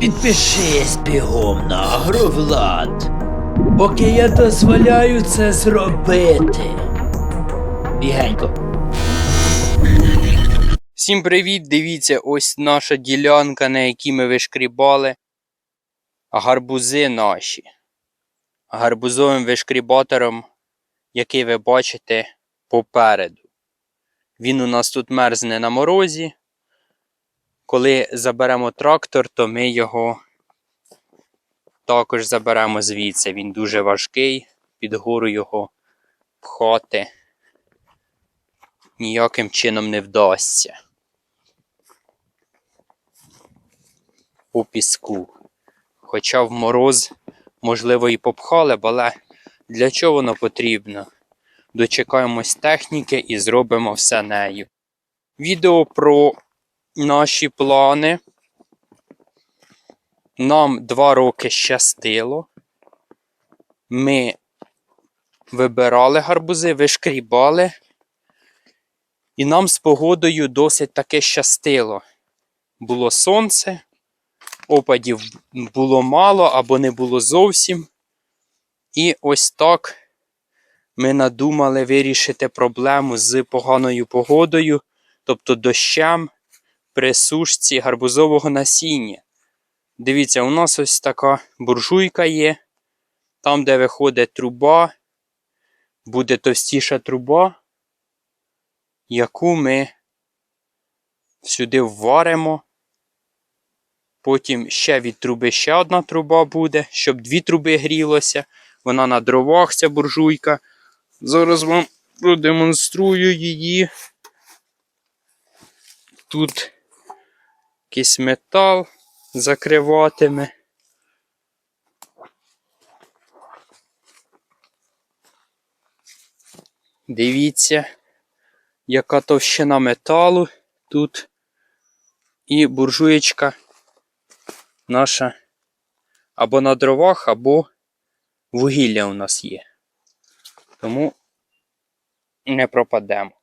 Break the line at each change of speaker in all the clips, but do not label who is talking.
Підпишись бігом на Агровлад, поки я дозволяю це зробити. Бігенько.
Всім привіт! Дивіться, ось наша ділянка, на якій ми вишкрібали гарбузи наші. Гарбузовим вишкрібатором, який ви бачите попереду. Він у нас тут мерзне на морозі. Коли заберемо трактор, то ми його також заберемо звідси. Він дуже важкий, під гору його пхати ніяким чином не вдасться. По піску. Хоча в мороз, можливо, і попхали але для чого воно потрібно? Дочекаємось техніки і зробимо все нею. Відео про наші плани. Нам два роки щастило. Ми вибирали гарбузи, вишкрібали. І нам з погодою досить таки щастило. Було сонце, опадів було мало або не було зовсім. І ось так ми надумали вирішити проблему з поганою погодою, тобто дощем при сушці гарбузового насіння. Дивіться, у нас ось така буржуйка є. Там, де виходить труба, буде товстіша труба яку ми сюди вваримо. Потім ще від труби ще одна труба буде, щоб дві труби грілося. Вона на дровах, ця буржуйка. Зараз вам продемонструю її. Тут якийсь метал закриватиме. Дивіться яка товщина металу тут. І буржуєчка наша або на дровах, або вугілля у нас є. Тому не пропадемо.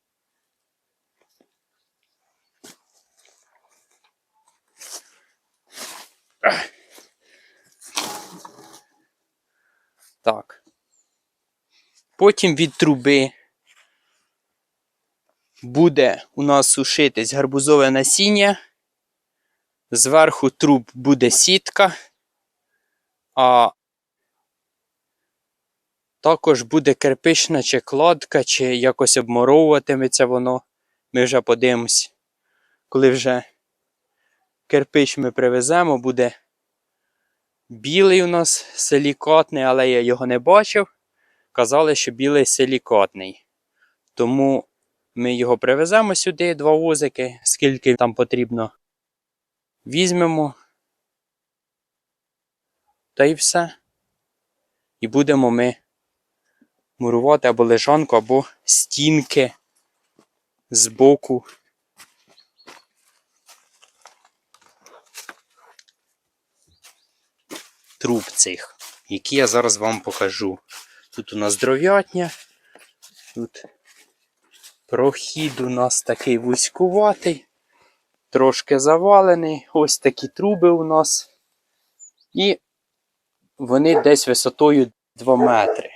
Так. Потім від труби буде у нас сушитись гарбузове насіння. Зверху труб буде сітка, а також буде кирпична чи кладка, чи якось обморовуватиметься воно. Ми вже подивимось, коли вже кирпич ми привеземо, буде білий у нас силікатний, але я його не бачив. Казали, що білий силікатний. Тому ми його привеземо сюди, два возики, скільки там потрібно. Візьмемо. Та і все. І будемо ми мурувати або лежанку, або стінки з боку. Труб цих, які я зараз вам покажу. Тут у нас дров'ятня, тут Прохід у нас такий вузькуватий, трошки завалений. Ось такі труби у нас. І вони десь висотою 2 метри.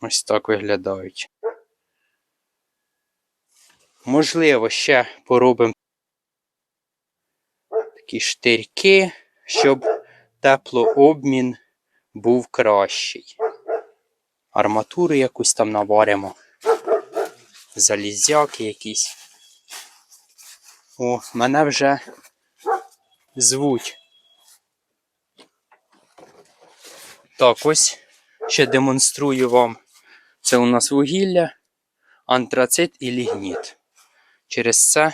Ось так виглядають. Можливо, ще поробимо такі штирки, щоб теплообмін був кращий. Арматуру якусь там наваримо залізяки якісь. О, мене вже звуть. Так, ось ще демонструю вам. Це у нас вугілля, антрацит і лігніт. Через це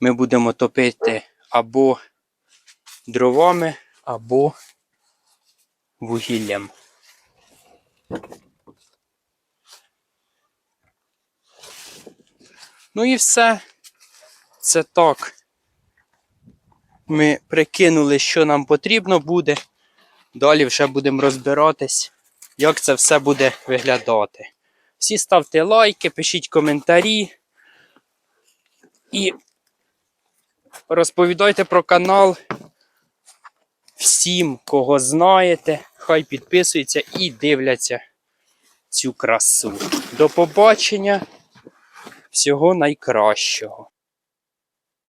ми будемо топити або дровами, або вугіллям. Ну і все. Це так. Ми прикинули, що нам потрібно буде. Далі вже будемо розбиратись, як це все буде виглядати. Всі ставте лайки, пишіть коментарі. І Розповідайте про канал всім, кого знаєте. Хай підписуються і дивляться цю красу. До побачення. Всього найкращого.